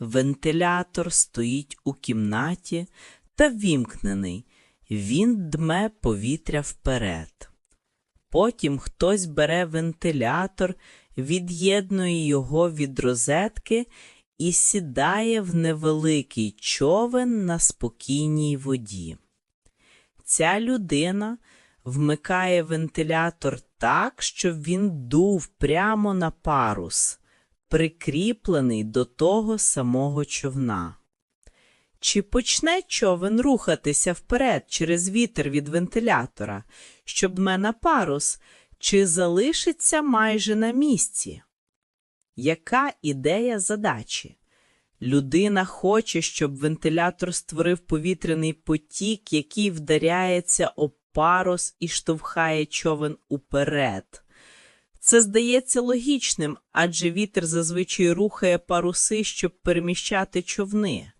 Вентилятор стоїть у кімнаті та вімкнений. Він дме повітря вперед. Потім хтось бере вентилятор, від'єднує його від розетки і сідає в невеликий човен на спокійній воді. Ця людина вмикає вентилятор так, щоб він дув прямо на парус, прикріплений до того самого човна. Чи почне човен рухатися вперед через вітер від вентилятора, щоб дме на парус, чи залишиться майже на місці? Яка ідея задачі? Людина хоче, щоб вентилятор створив повітряний потік, який вдаряється об парус і штовхає човен уперед. Це здається логічним, адже вітер зазвичай рухає паруси, щоб переміщати човни.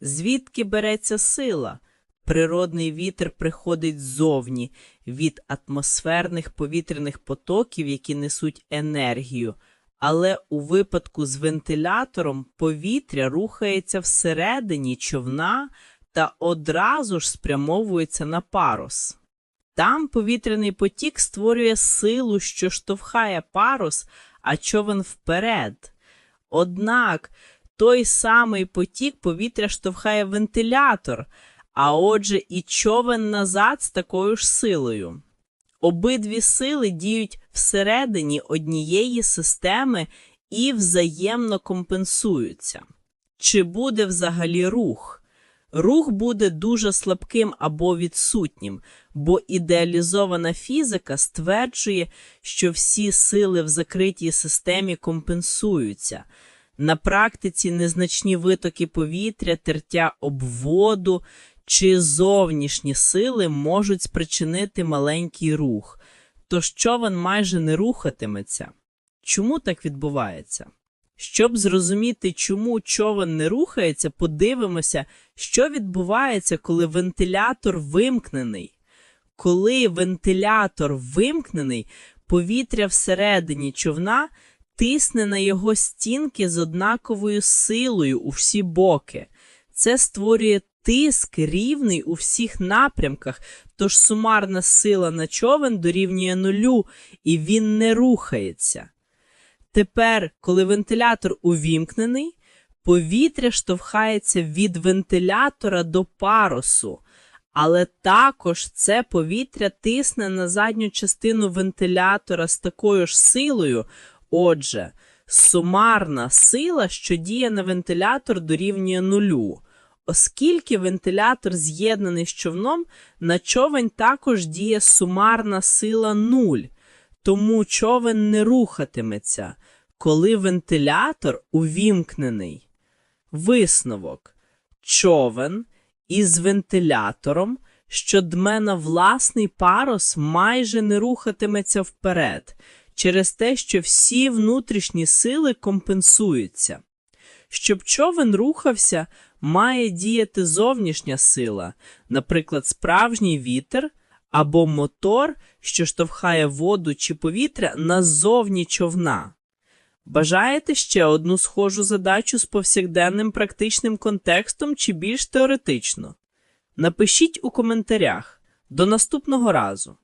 Звідки береться сила? Природний вітер приходить ззовні від атмосферних повітряних потоків, які несуть енергію. Але у випадку з вентилятором повітря рухається всередині човна та одразу ж спрямовується на парус. Там повітряний потік створює силу, що штовхає парус, а човен вперед. Однак той самий потік повітря штовхає вентилятор, а отже, і човен назад з такою ж силою. Обидві сили діють всередині однієї системи і взаємно компенсуються. Чи буде взагалі рух? Рух буде дуже слабким або відсутнім, бо ідеалізована фізика стверджує, що всі сили в закритій системі компенсуються. На практиці незначні витоки повітря, тертя об воду чи зовнішні сили можуть спричинити маленький рух, тож човен майже не рухатиметься. Чому так відбувається? Щоб зрозуміти, чому човен не рухається, подивимося, що відбувається, коли вентилятор вимкнений. Коли вентилятор вимкнений, повітря всередині човна тисне на його стінки з однаковою силою у всі боки. Це створює тиск рівний у всіх напрямках, тож сумарна сила на човен дорівнює нулю, і він не рухається. Тепер, коли вентилятор увімкнений, повітря штовхається від вентилятора до парусу, але також це повітря тисне на задню частину вентилятора з такою ж силою. Отже, сумарна сила, що діє на вентилятор, дорівнює нулю. Оскільки вентилятор з'єднаний з човном, на човен також діє сумарна сила нуль, тому човен не рухатиметься, коли вентилятор увімкнений. Висновок. Човен із вентилятором, що дме на власний парус, майже не рухатиметься вперед, через те, що всі внутрішні сили компенсуються. Щоб човен рухався, має діяти зовнішня сила, наприклад, справжній вітер або мотор, що штовхає воду чи повітря назовні човна. Бажаєте ще одну схожу задачу з повсякденним практичним контекстом чи більш теоретично? Напишіть у коментарях. До наступного разу!